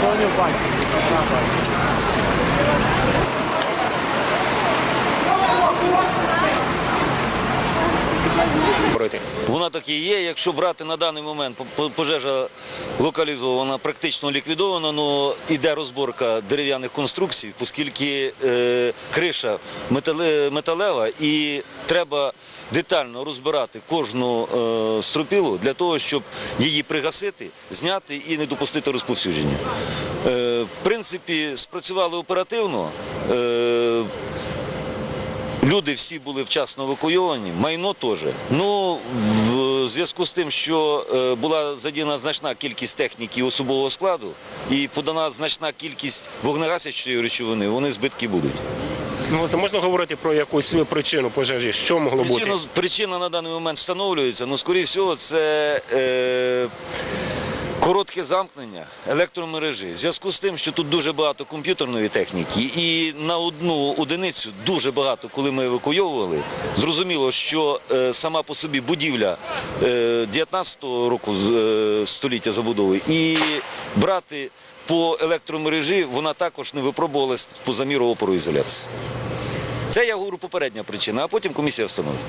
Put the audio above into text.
Antônio vai. Говорити. Вона так і є. Якщо брати на даний момент, по- по- пожежа локалізована, практично ліквідована, але йде розборка дерев'яних конструкцій, оскільки е, криша металева і треба детально розбирати кожну е, стропілу для того, щоб її пригасити, зняти і не допустити розповсюдження. Е, в принципі, спрацювали оперативно. Е, Люди всі були вчасно евакуйовані, майно теж. Ну, в зв'язку з тим, що е, була задіяна значна кількість техніки особового складу і подана значна кількість вогнегасячої речовини, вони збитки будуть. Ну, це можна говорити про якусь причину пожежі? Що могло Причина, бути? причина на даний момент встановлюється, але, скоріше всього, це е, коротке замкнення електромережі. В зв'язку з тим, що тут дуже багато комп'ютерної техніки, і на одну одиницю дуже багато, коли ми евакуйовували, зрозуміло, що е, сама по собі будівля е, 19-го року е, століття забудови, і брати по електромережі вона також не випробувалась по заміру опору ізоляції. Це я говорю попередня причина, а потім комісія встановить.